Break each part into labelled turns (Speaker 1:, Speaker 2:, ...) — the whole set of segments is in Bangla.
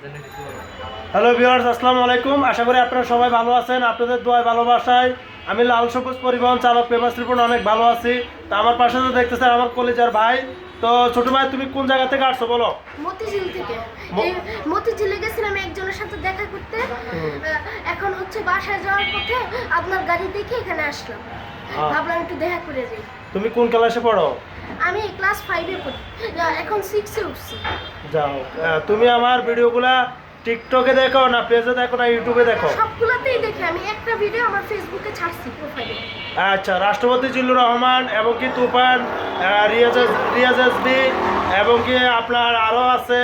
Speaker 1: হ্যালো ভিউয়ার্স আসসালামু আলাইকুম। আশা করি আপনারা সবাই ভালো আছেন। আপনাদের দোয়ায় ভালোবাসায়। আমি লাল সবুজ পরিবহন চালক পেপার রিপোর্ট অনেক ভালো আছি। তো আমার পাশে তো দেখতেছেন আমার কলেজের ভাই। তো ছোট ভাই তুমি কোন জায়গা থেকে আসছো বলো?
Speaker 2: মতিঝিল থেকে। মতিঝিলে গেছিলাম একজনের সাথে দেখা করতে। এখন হচ্ছে বাসায় যাওয়ার পথে আপনার গাড়ি দেখে এখানে আসলাম। ভাবলাম একটু দেখা করে যাই।
Speaker 1: তুমি কোন ক্লাসে পড়ো?
Speaker 2: আমি ক্লাস ফাইভে পড়ি। আহ, এখন সিক্সে উঠছি।
Speaker 1: যাও তুমি আমার ভিডিওগুলা টিকটকে দেখো না পেজে দেখো না ইউটিউবে দেখো?
Speaker 2: সবগুলোতেই দেখি আমি। একটা ভিডিও আমার ফেসবুকে ছাড়ছি প্রোফাইলে
Speaker 1: আচ্ছা রাষ্ট্রপতি জিল্লুর রহমান এবং কি তুফান রিয়াজ রিয়াজ এসবি এবং কি আপনার আরও আছে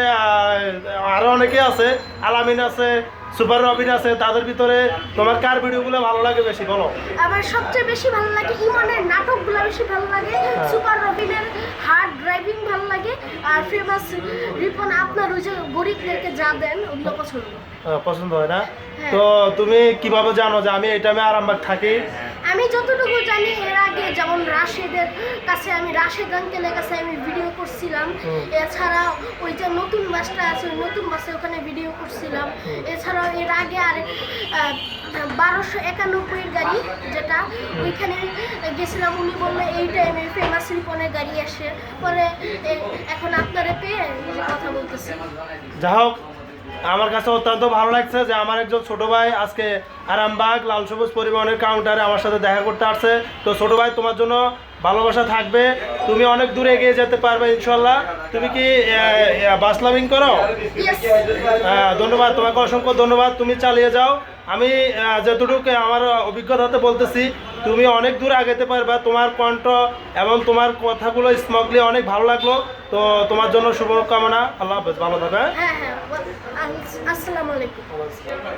Speaker 1: আরও অনেকে আছে আলামিন আছে সুপার রবিন আছে তাদের ভিতরে তোমার কার ভিডিওগুলো ভালো লাগে বেশি বলো?
Speaker 2: আমার সবচেয়ে বেশি ভালো লাগে ইমনের নাটকগুলো বেশি ভালো লাগে সুপার রবিনের হার্ড ড্রাইভিং ভালো লাগে আর ফেমাস রিপন আপনার ওই যে গরিবদেরকে যা দেন ওগুলো পছন্দ।
Speaker 1: পছন্দ হয় না?
Speaker 2: হ্যাঁ।
Speaker 1: তো তুমি কীভাবে জানো যে আমি এই টাইমে আরামবাগ থাকি?
Speaker 2: আমি যতটুকু জানি এর আগে যেমন রাশেদের কাছে আমি রাশেদ আঙ্কেলের কাছে আমি ভিডিও করছিলাম। এছাড়া ওই যে নতুন বাসটা আছে নতুন বাসে ওখানে ভিডিও করছিলাম। এছাড়াও এর আগে আর বারোশো একানব্বইয়ের গাড়ি যেটা ওইখানে গেছিলাম, উনি বলল এই টাইমে ফেমাস রিপনের গাড়ি আসে। পরে এখন আপনারা পেয়ে কথা বলতেছি।
Speaker 1: যা হোক, আমার কাছে অত্যন্ত ভালো লাগছে যে আমার একজন ছোট ভাই আজকে আরামবাগ লাল সবুজ পরিবহনের কাউন্টারে আমার সাথে দেখা করতে আসছে। তো ছোট ভাই, তোমার জন্য ভালোবাসা থাকবে। তুমি অনেক দূরে এগিয়ে যেতে পারবে ইনশাল্লাহ তুমি কি বাস লাভিং করো? আহ, ধন্যবাদ তোমাকে অসংখ্য ধন্যবাদ। তুমি চালিয়ে যাও। আমি যতটুকু আমার অভিজ্ঞতাতে বলতেছি তুমি অনেক দূর আগাতে পারবে। তোমার কণ্ঠ এবং তোমার কথাগুলো স্মগলি অনেক ভালো লাগল। তো তোমার জন্য শুভকামনা। আল্লাহ হাফেজ ভালো থাকবে